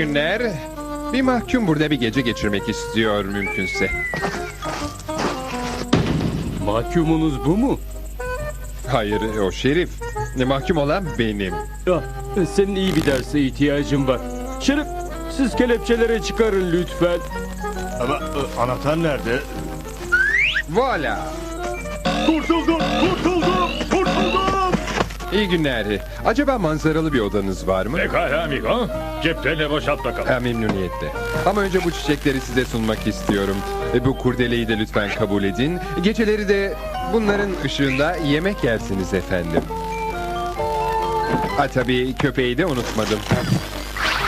İyi günler. Bir mahkum burada bir gece geçirmek istiyor mümkünse. Mahkumunuz bu mu? Hayır o şerif. Ne mahkum olan benim. Ah, senin iyi bir derse ihtiyacım var. Şerif, siz kelepçelere çıkarın lütfen. Ama e, anahtar nerede? Voilà. Kurtuldum, kurtuldum, kurtuldum. İyi günler. Acaba manzaralı bir odanız var mı? Pekala amigo. Ceplerini boşalt bakalım. Ha, memnuniyetle. Ama önce bu çiçekleri size sunmak istiyorum. E, bu kurdeleyi de lütfen kabul edin. Geceleri de bunların ışığında yemek yersiniz efendim. Ha tabii köpeği de unutmadım.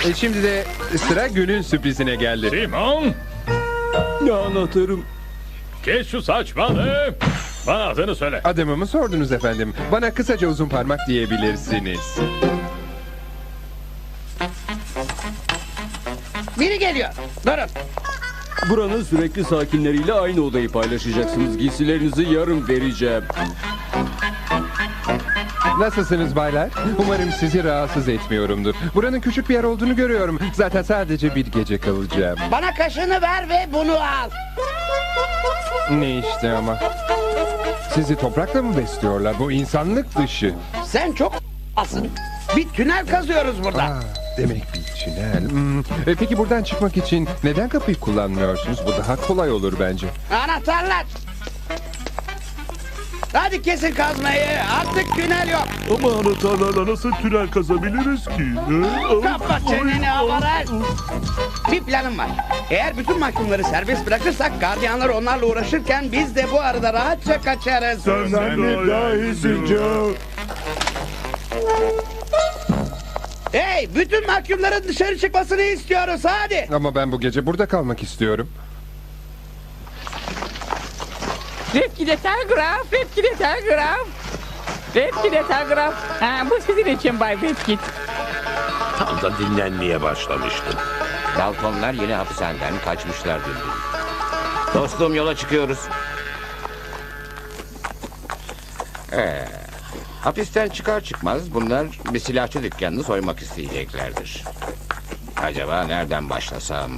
E, şimdi de sıra günün sürprizine geldi. Simon, Ne anahtarım? kes şu saçmalığı. Bana adını söyle. Adımı mı sordunuz efendim? Bana kısaca uzun parmak diyebilirsiniz. Biri geliyor. Durun. Buranın sürekli sakinleriyle aynı odayı paylaşacaksınız. Giysilerinizi yarın vereceğim. Nasılsınız baylar? Umarım sizi rahatsız etmiyorumdur. Buranın küçük bir yer olduğunu görüyorum. Zaten sadece bir gece kalacağım. Bana kaşığını ver ve bunu al. Ne işte ama. Sizi toprakla mı besliyorlar? Bu insanlık dışı. Sen çok asın. Bir tünel kazıyoruz burada. Aa, demek bir tünel. Hmm, e, peki buradan çıkmak için neden kapıyı kullanmıyorsunuz? Bu daha kolay olur bence. Anahtarlar. Hadi kesin kazmayı. Artık tünel yok. Ama anahtarlarla nasıl tünel kazabiliriz ki? Kapa çeneni avaray. Bir planım var. Eğer bütün mahkumları serbest bırakırsak gardiyanlar onlarla uğraşırken biz de bu arada rahatça kaçarız. Sen de dahisin Joe. Hey bütün mahkumların dışarı çıkmasını istiyoruz hadi. Ama ben bu gece burada kalmak istiyorum. Repkide telgraf, Repkide telgraf. Repkide telgraf. Ha, bu sizin için Bay Repkid. Tam da dinlenmeye başlamıştım. Daltonlar yeni hapishaneden kaçmışlar Düldül. Dostum yola çıkıyoruz. Ee, hapisten çıkar çıkmaz bunlar bir silahçı dükkanını soymak isteyeceklerdir. Acaba nereden başlasam?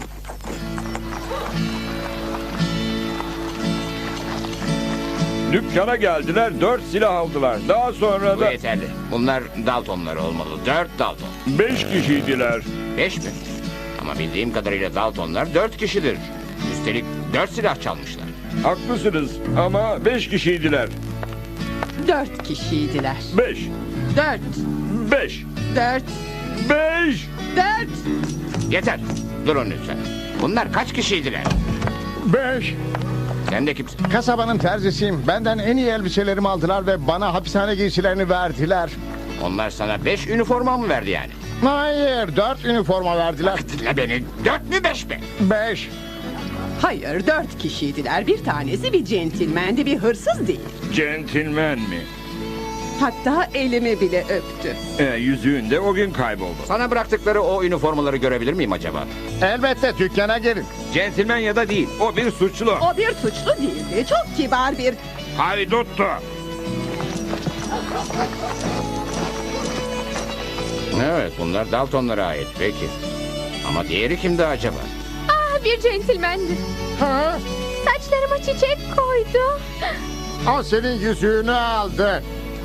Dükkana geldiler, dört silah aldılar. Daha sonra Bu da yeterli. Bunlar Daltonlar olmalı. Dört Dalton. beş kişiydiler. Beş mi? Ama bildiğim kadarıyla Daltonlar dört kişidir. Üstelik dört silah çalmışlar. Haklısınız ama beş kişiydiler. Dört kişiydiler. Beş, Dört, beş, dört, beş, dört. Yeter. Durun lütfen. Bunlar kaç kişiydiler? Beş. Sen de kimsin? Kasabanın terzisiyim. Benden en iyi elbiselerimi aldılar ve bana hapishane giysilerini verdiler. Onlar sana beş üniforma mı verdi yani? Hayır, dört üniforma verdiler. Dinle beni. Dört mü beş mi? Beş. Hayır dört kişiydiler. Bir tanesi bir centilmendi bir hırsız değil. centilmen mi? Hatta elimi bile öptü. E, yüzüğün de o gün kayboldu. Sana bıraktıkları o üniformaları görebilir miyim acaba? Elbette dükkana gelin. Centilmen ya da değil, o bir suçlu. O bir suçlu değildi. Çok kibar bir... Hayduttu. Evet bunlar Daltonlara ait peki. Ama diğeri kimdi acaba? Bir centilmendi. Ha? Saçlarıma çiçek koydu. O senin yüzüğünü aldı.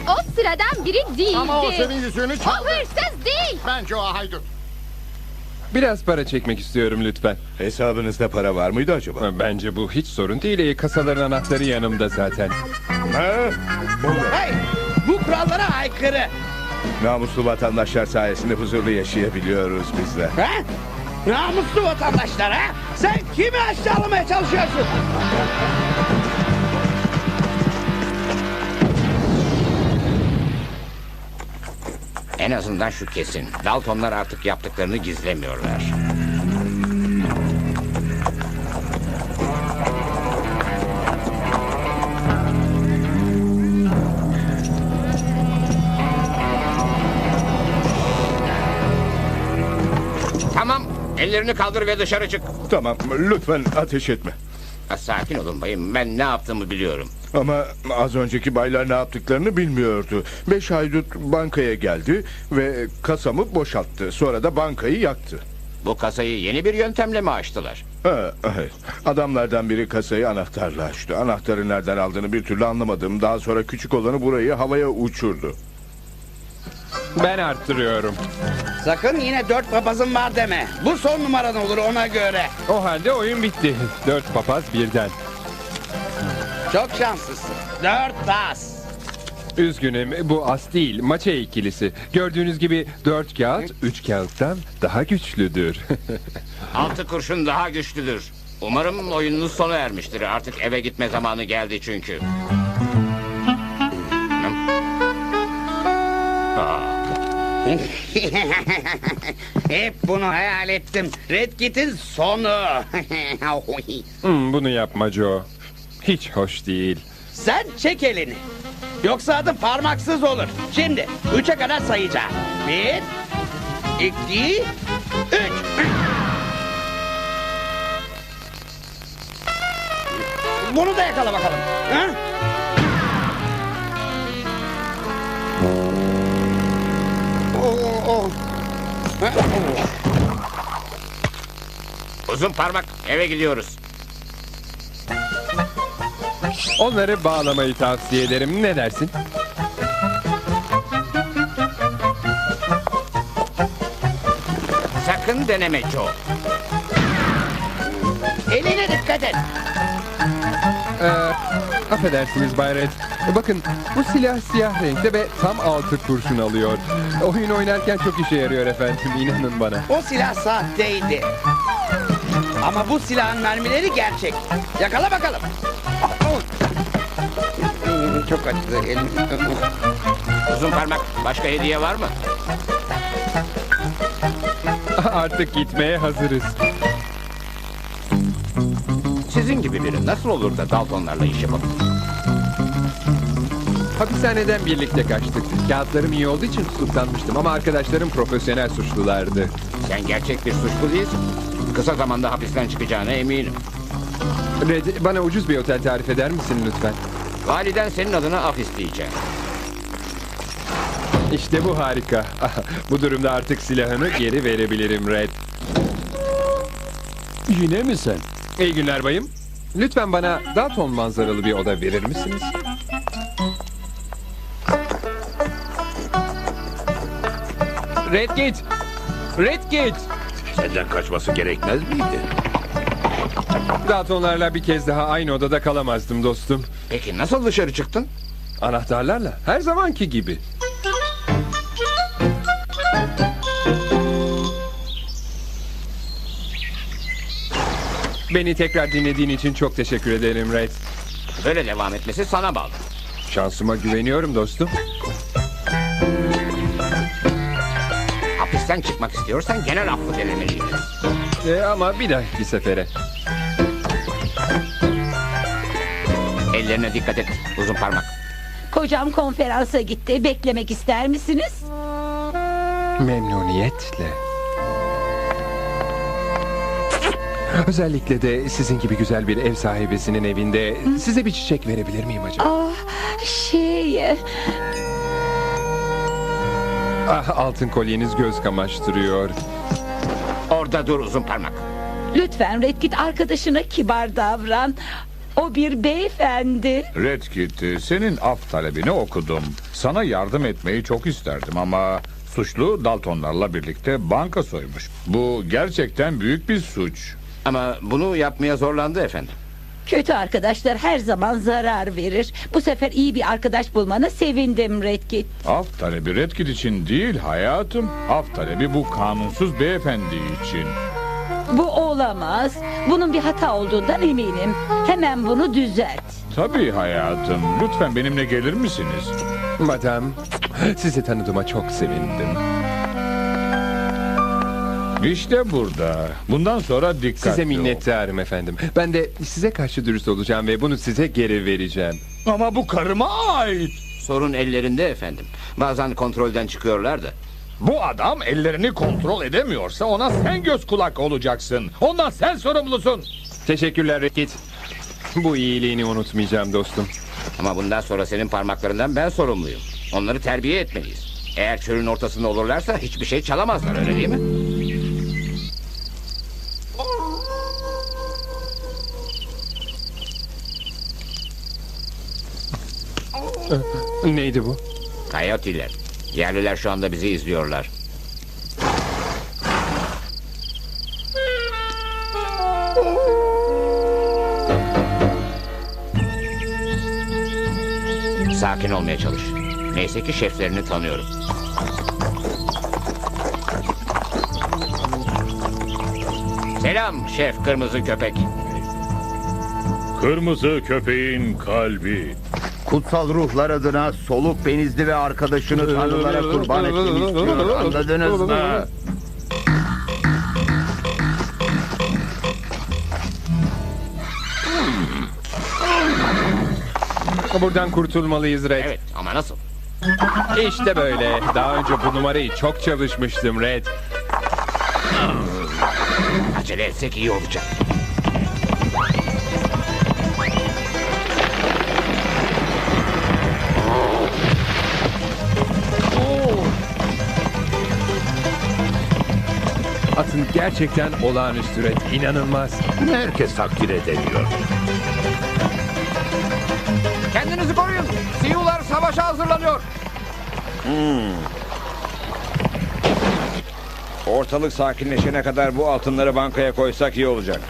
O sıradan biri değildi. Ama o senin yüzüğünü O çaldı. hırsız değil. Bence o haydut. Biraz para çekmek istiyorum lütfen. Hesabınızda para var mıydı acaba? Bence bu hiç sorun değil. E, Kasaların anahtarı yanımda zaten. Ha? Hey bu kurallara aykırı. Namuslu vatandaşlar sayesinde huzurlu yaşayabiliyoruz bizler. Ha? Namuslu vatandaşlar ha? Sen kimi aşağılamaya çalışıyorsun? En azından şu kesin. Daltonlar artık yaptıklarını gizlemiyorlar. Ellerini kaldır ve dışarı çık. Tamam lütfen ateş etme. Ha, sakin olun bayım. Ben ne yaptığımı biliyorum. Ama az önceki baylar ne yaptıklarını bilmiyordu. Beş haydut bankaya geldi ve kasamı boşalttı. Sonra da bankayı yaktı. Bu kasayı yeni bir yöntemle mi açtılar? Ha, evet. Adamlardan biri kasayı anahtarla açtı. Anahtarı nereden aldığını bir türlü anlamadım. Daha sonra küçük olanı burayı havaya uçurdu. Ben arttırıyorum. Sakın yine dört papazım var deme. Bu son numaran olur ona göre. O halde oyun bitti. Dört papaz birden. Çok şanslısın. Dört tas. Üzgünüm bu as değil maça ikilisi. Gördüğünüz gibi dört kağıt üç kağıttan daha güçlüdür. Altı kurşun daha güçlüdür. Umarım oyununuz sona ermiştir. Artık eve gitme zamanı geldi çünkü. Hep bunu hayal ettim. Red Kit'in sonu. Hmm, bunu yapma Joe. Hiç hoş değil. Sen çek elini. Yoksa adı parmaksız olur. Şimdi üçe kadar sayacağım. Bir, iki, üç. Bunu da yakala bakalım. Ha? Ha? Uzun parmak eve gidiyoruz. Onları bağlamayı tavsiye ederim. Ne dersin? Sakın deneme Joe. Eline dikkat et. Ee, affedersiniz Bay Red. Bakın bu silah siyah renkte ve tam altı kurşun alıyor. Oyun oynarken çok işe yarıyor efendim inanın bana. O silah sahteydi. Ama bu silahın mermileri gerçek. Yakala bakalım. Hmm, Çok acıdı elim. Uzun parmak başka hediye var mı? Artık gitmeye hazırız. Sizin gibi biri nasıl olur da Daltonlarla iş yapabilir? Hapishaneden birlikte kaçtık. Kağıtlarım iyi olduğu için tutuklanmıştım ama arkadaşlarım profesyonel suçlulardı. Sen gerçek bir suçlu değilsin. Kısa zamanda hapisten çıkacağına eminim. Red, bana ucuz bir otel tarif eder misin lütfen? Validen senin adına af isteyeceğim. İşte bu harika. bu durumda artık silahını geri verebilirim Red. Yine mi sen? İyi günler bayım. Lütfen bana Dalton manzaralı bir oda verir misiniz? Redgate! Redgate! Senden kaçması gerekmez miydi? Daltonlarla bir kez daha aynı odada kalamazdım dostum. Peki nasıl dışarı çıktın? Anahtarlarla. Her zamanki gibi. Beni tekrar dinlediğin için çok teşekkür ederim Red. Böyle devam etmesi sana bağlı. Şansıma güveniyorum dostum. Hapisten çıkmak istiyorsan genel affı denemeliydin. Ee, ama bir dahaki sefere. Ellerine dikkat et uzun parmak. Kocam konferansa gitti. Beklemek ister misiniz? Memnuniyetle. Özellikle de sizin gibi güzel bir ev sahibesinin evinde size bir çiçek verebilir miyim acaba? Ah, şey... Ah, altın kolyeniz göz kamaştırıyor. Orada dur uzun parmak. Lütfen Redkit arkadaşına kibar davran. O bir beyefendi. Red Kit, senin af talebini okudum. Sana yardım etmeyi çok isterdim ama suçlu Daltonlarla birlikte banka soymuş. Bu gerçekten büyük bir suç. Ama bunu yapmaya zorlandı efendim. Kötü arkadaşlar her zaman zarar verir. Bu sefer iyi bir arkadaş bulmana sevindim Redkit. Af talebi Red Kit için değil hayatım. Af talebi bu kanunsuz beyefendi için. Bu olamaz. Bunun bir hata olduğundan eminim. Hemen bunu düzelt. Tabii hayatım. Lütfen benimle gelir misiniz? Madam, sizi tanıdığıma çok sevindim. İşte burada. Bundan sonra dikkatli Size ol. minnettarım efendim. Ben de size karşı dürüst olacağım ve bunu size geri vereceğim. Ama bu karıma ait. Sorun ellerinde efendim. Bazen kontrolden çıkıyorlar da. Bu adam ellerini kontrol edemiyorsa ona sen göz kulak olacaksın. Ondan sen sorumlusun. Teşekkürler Rekit. Bu iyiliğini unutmayacağım dostum. Ama bundan sonra senin parmaklarından ben sorumluyum. Onları terbiye etmeliyiz. Eğer çölün ortasında olurlarsa hiçbir şey çalamazlar öyle değil mi? Neydi bu? Coyote'ler. Yerliler şu anda bizi izliyorlar. Sakin olmaya çalış. Neyse ki şeflerini tanıyorum. Selam şef kırmızı köpek. Kırmızı köpeğin kalbi. Kutsal ruhlar adına soluk benizli ve arkadaşını tanrılara kurban etmeni istiyor. Anladınız mı? Buradan kurtulmalıyız Red. Evet ama nasıl? İşte böyle. Daha önce bu numarayı çok çalışmıştım Red. Acele etsek iyi olacak. Atın gerçekten olağanüstü Red. İnanılmaz. Herkes takdir edemiyor. Kendinizi koruyun. Siyular savaşa hazırlanıyor. Ortalık sakinleşene kadar bu altınları bankaya koysak iyi olacak.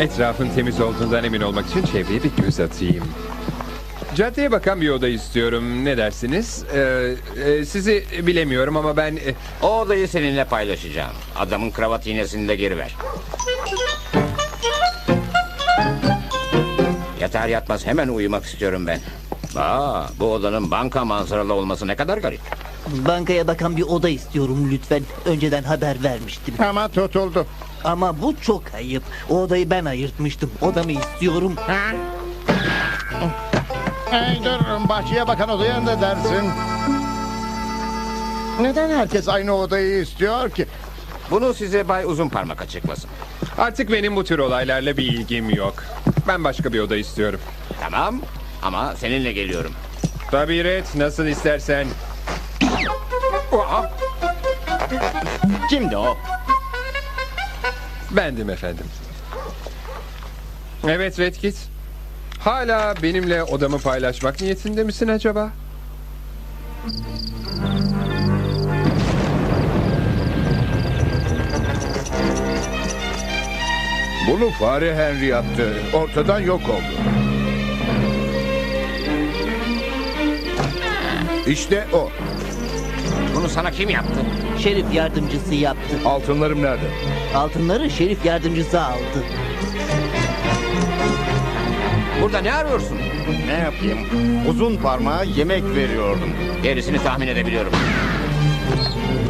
Etrafın temiz olduğundan emin olmak için çevreye bir göz atayım. Caddeye bakan bir oda istiyorum. Ne dersiniz? Ee, e, sizi bilemiyorum ama ben... e, O odayı seninle paylaşacağım. Adamın kravat iğnesini de geri ver. Yatar yatmaz hemen uyumak istiyorum ben. Aa, bu odanın banka manzaralı olması ne kadar garip. Bankaya bakan bir oda istiyorum lütfen. Önceden haber vermiştim. Ama tutuldu. Ama bu çok ayıp. O odayı ben ayırtmıştım. Odamı istiyorum. Hey dur bahçeye bakan odaya ne dersin? Neden herkes aynı odayı istiyor ki? Bunu size Bay Uzun Parmak açıklasın. Artık benim bu tür olaylarla bir ilgim yok. Ben başka bir oda istiyorum. Tamam ama seninle geliyorum. Tabii Red, nasıl istersen. Kimdi o? Bendim efendim. Evet Red Kit. Hala benimle odamı paylaşmak niyetinde misin acaba? Bunu fare Henry yaptı. Ortadan yok oldu. İşte o. Bunu sana kim yaptı? Şerif yardımcısı yaptı. Altınlarım nerede? Altınları şerif yardımcısı aldı. Burada ne arıyorsun? Ne yapayım? Uzun parmağa yemek veriyordum. Gerisini tahmin edebiliyorum.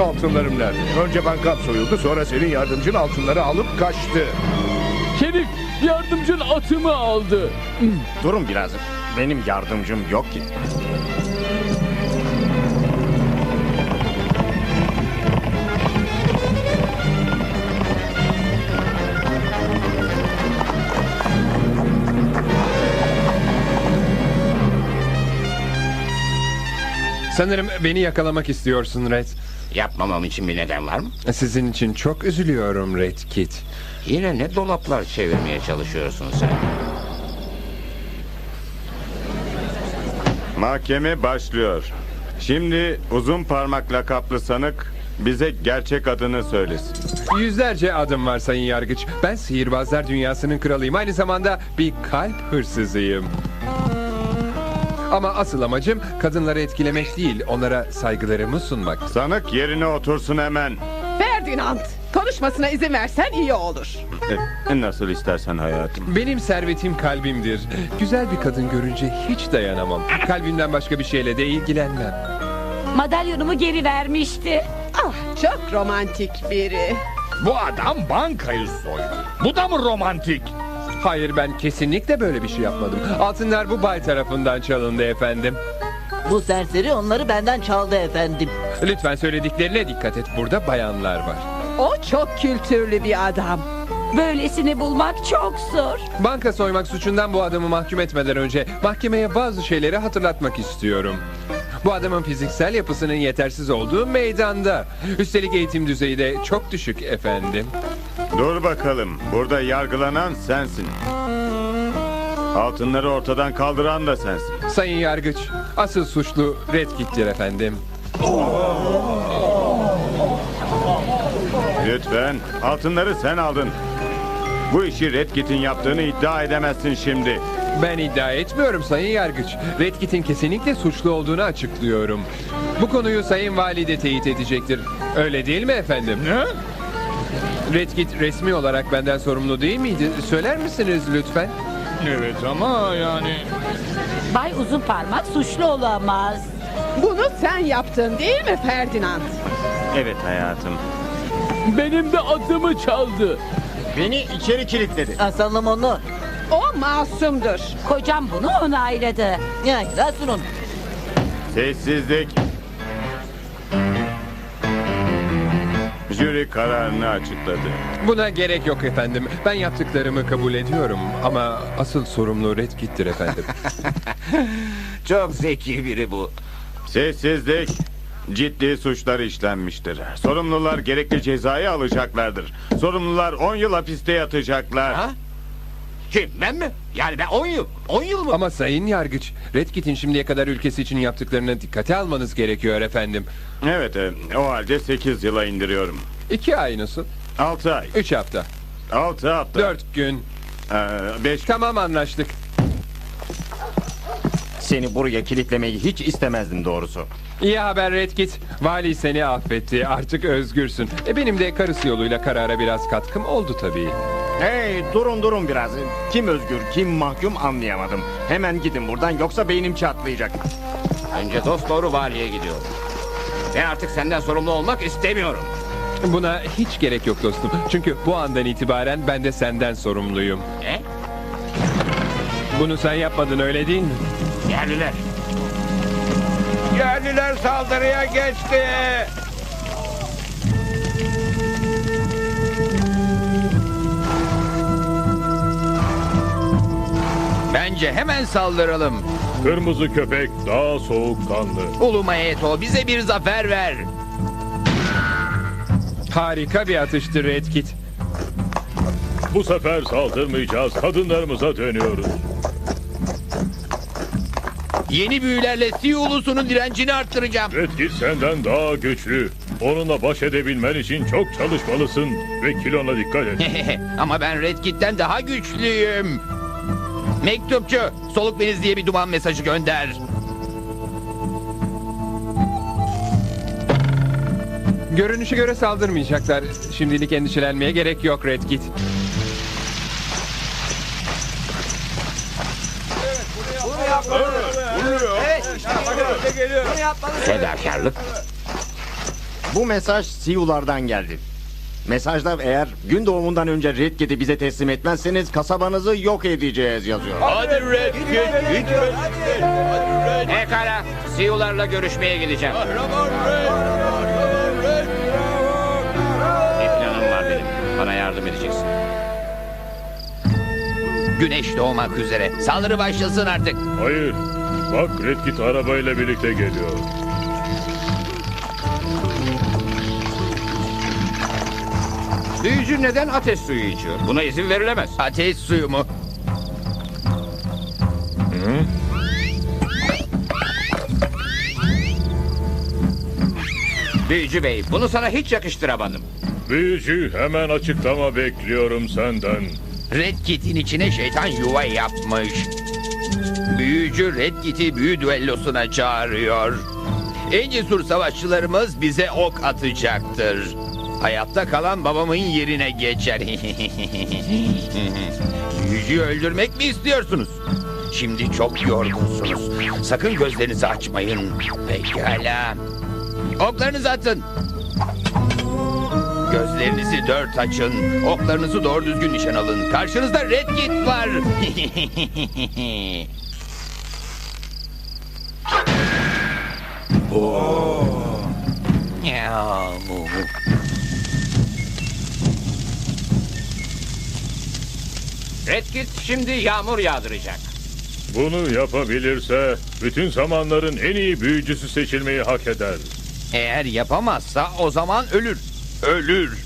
Altınlarım nerede? Önce bankam soyuldu sonra senin yardımcın altınları alıp kaçtı. Şerif yardımcın atımı aldı. Durun biraz. Benim yardımcım yok ki. Sanırım beni yakalamak istiyorsun Red. Yapmamam için bir neden var mı? Sizin için çok üzülüyorum Red Kit. Yine ne dolaplar çevirmeye çalışıyorsun sen? Mahkeme başlıyor. Şimdi uzun parmak lakaplı sanık bize gerçek adını söylesin. Yüzlerce adım var sayın yargıç. Ben sihirbazlar dünyasının kralıyım. Aynı zamanda bir kalp hırsızıyım. Ama asıl amacım kadınları etkilemek değil, onlara saygılarımı sunmak. Sanık yerine otursun hemen. Ferdinand, konuşmasına izin versen iyi olur. E, nasıl istersen hayatım. Benim servetim kalbimdir. Güzel bir kadın görünce hiç dayanamam. Kalbimden başka bir şeyle de ilgilenmem. Madalyonumu geri vermişti. Ah, çok romantik biri. Bu adam bankayı soydu. Bu da mı romantik? Hayır ben kesinlikle böyle bir şey yapmadım. Altınlar bu bay tarafından çalındı efendim. Bu serseri onları benden çaldı efendim. Lütfen söylediklerine dikkat et. Burada bayanlar var. O çok kültürlü bir adam. Böylesini bulmak çok zor. Banka soymak suçundan bu adamı mahkum etmeden önce mahkemeye bazı şeyleri hatırlatmak istiyorum. Bu adamın fiziksel yapısının yetersiz olduğu meydanda. Üstelik eğitim düzeyi de çok düşük efendim. Dur bakalım. Burada yargılanan sensin. Altınları ortadan kaldıran da sensin. Sayın Yargıç, asıl suçlu Red Kit'tir efendim. Lütfen. Altınları sen aldın. Bu işi Red Kit'in yaptığını iddia edemezsin şimdi. Ben iddia etmiyorum Sayın Yargıç. Red Kit'in kesinlikle suçlu olduğunu açıklıyorum. Bu konuyu Sayın Vali de teyit edecektir. Öyle değil mi efendim? Ne? Red Kit resmi olarak benden sorumlu değil miydi? Söyler misiniz lütfen? Evet ama yani... Bay Uzun Parmak suçlu olamaz. Bunu sen yaptın değil mi Ferdinand? Evet hayatım. Benim de adımı çaldı. Beni içeri kilitledi. Asalım onu. O masumdur. Kocam bunu onayladı. Ya Rasun'un. Sessizlik. Jüri kararını açıkladı. Buna gerek yok efendim. Ben yaptıklarımı kabul ediyorum. Ama asıl sorumlu Red Kit'tir efendim. Çok zeki biri bu. Sessizlik. Ciddi suçlar işlenmiştir. Sorumlular gerekli cezayı alacaklardır. Sorumlular 10 yıl hapiste yatacaklar. Ha? Kim ben mi? Yani ben 10 yıl. 10 yıl mı? Ama Sayın Yargıç, Red Kit'in şimdiye kadar ülkesi için yaptıklarını dikkate almanız gerekiyor efendim. Evet, e, o halde 8 yıla indiriyorum. İki ay nasıl? 6 ay. Üç hafta. 6 hafta. Dört gün. 5 Tamam anlaştık. Seni buraya kilitlemeyi hiç istemezdim doğrusu. İyi haber Red Kit. Vali seni affetti. Artık özgürsün. E benim de karısı yoluyla karara biraz katkım oldu tabii. Hey durun durun biraz. Kim özgür kim mahkum anlayamadım. Hemen gidin buradan yoksa beynim çatlayacak. Önce dost doğru valiye gidiyorum. Ve artık senden sorumlu olmak istemiyorum. Buna hiç gerek yok dostum. Çünkü bu andan itibaren ben de senden sorumluyum. Ne? Bunu sen yapmadın öyle değil mi? Yerliler. Yerliler saldırıya geçti. Bence hemen saldıralım. Kırmızı köpek daha soğukkanlı. Ulu Mayeto bize bir zafer ver. Harika bir atıştı Red Kit. Bu sefer saldırmayacağız. Kadınlarımıza dönüyoruz. Yeni büyülerle Siyu ulusunun direncini arttıracağım. Redkit senden daha güçlü. Onunla baş edebilmen için çok çalışmalısın. Ve kilona dikkat et. Ama ben Red Kit'ten daha güçlüyüm. Mektupçu, soluk beniz diye bir duman mesajı gönder. Görünüşe göre saldırmayacaklar. Şimdilik endişelenmeye gerek yok Red Kit. Fedakarlık. Bu mesaj Siyulardan geldi. Mesajda eğer gün doğumundan önce Red Kit'i bize teslim etmezseniz kasabanızı yok edeceğiz yazıyor. Hadi Red Kit, Pekala. Siyularla görüşmeye gideceğim. Bir Bana yardım edeceksin. Güneş doğmak üzere. Saldırı başlasın artık. Hayır. Bak Redkit arabayla birlikte geliyor. Büyücü neden ateş suyu içiyor? Buna izin verilemez. Ateş suyu mu? Büyücü bey bunu sana hiç yakıştıramadım. Büyücü hemen açıklama bekliyorum senden. Red Kit'in içine şeytan yuva yapmış. Büyücü Red Kit'i büyü düellosuna çağırıyor. En cesur savaşçılarımız bize ok atacaktır. Hayatta kalan babamın yerine geçer. Büyücüyü öldürmek mi istiyorsunuz? Şimdi çok yorgunsunuz. Sakın gözlerinizi açmayın. Pekala. Oklarınızı atın. Gözlerinizi dört açın. Oklarınızı doğru düzgün nişan alın. Karşınızda Red Kit var. Ya, bu- Red Kit şimdi yağmur yağdıracak. Bunu yapabilirse bütün zamanların en iyi büyücüsü seçilmeyi hak eder. Eğer yapamazsa o zaman ölür. Ölür.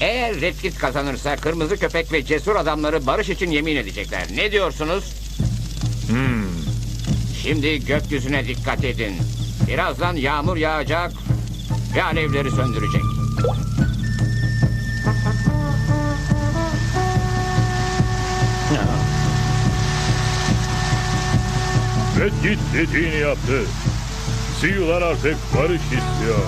Eğer Redkit kazanırsa kırmızı köpek ve cesur adamları barış için yemin edecekler. Ne diyorsunuz? Hmm. Şimdi gökyüzüne dikkat edin. Birazdan yağmur yağacak ve alevleri söndürecek. Red git dediğini yaptı. Siyular artık barış istiyor.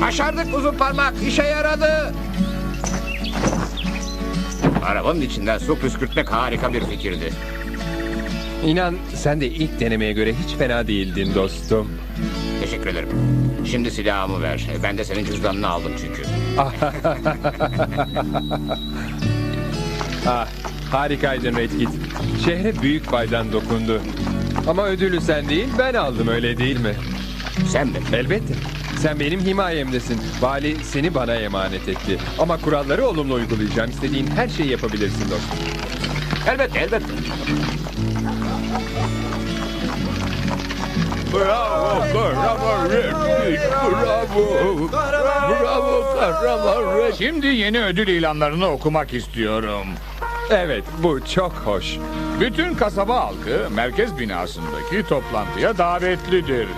Başardık uzun parmak. işe yaradı. Arabanın içinden su püskürtmek harika bir fikirdi. İnan sen de ilk denemeye göre hiç fena değildin dostum. Teşekkür ederim. Şimdi silahımı ver. Ben de senin cüzdanını aldım çünkü. ah, harikaydın Redkit. Şehre büyük faydan dokundu. Ama ödülü sen değil ben aldım öyle değil mi? Sen mi? Elbette. Sen benim himayemdesin. Vali seni bana emanet etti. Ama kuralları olumlu uygulayacağım. İstediğin her şeyi yapabilirsin dostum. Elbette elbette. Bravo kahraman Redkit. Bravo. Bravo kahraman Redkit. Şimdi yeni ödül ilanlarını okumak istiyorum. Evet bu çok hoş. Bütün kasaba halkı merkez binasındaki toplantıya davetlidir.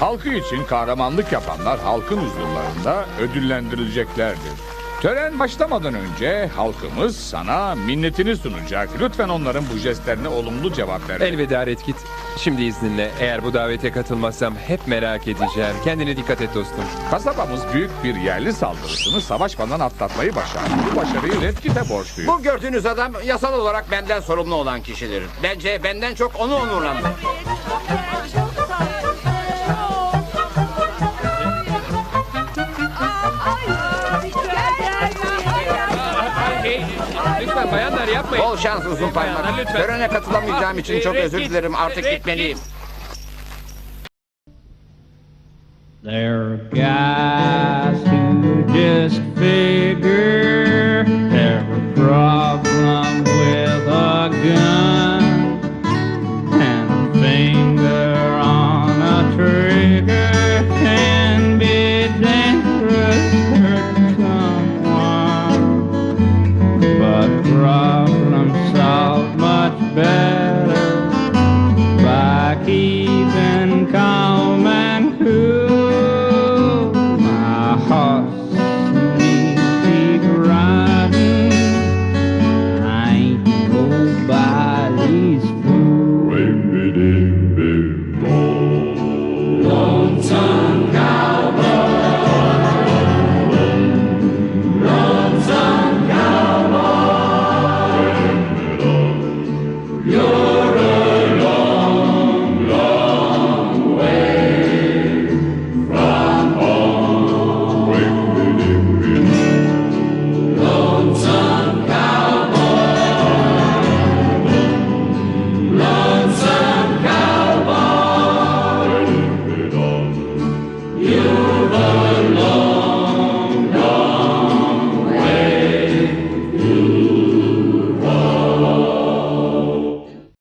Halkı için kahramanlık yapanlar halkın huzurlarında ödüllendirileceklerdir. Tören başlamadan önce halkımız sana minnetini sunacak. Lütfen onların bu jestlerine olumlu cevap ver. Elveda Redkit. Şimdi izninle eğer bu davete katılmazsam hep merak edeceğim. Kendine dikkat et dostum. Kasabamız büyük bir yerli saldırısını savaşmadan atlatmayı başardı. Bu başarıyı Redkit'e borçluyuz. Bu gördüğünüz adam yasal olarak benden sorumlu olan kişidir. Bence benden çok onu onurlandır. Yapmayın. Bol şans uzun parmak. Törene katılamayacağım Ah, için çok özür dilerim. Artık gitmeliyim. There are guys who just figure a problem back.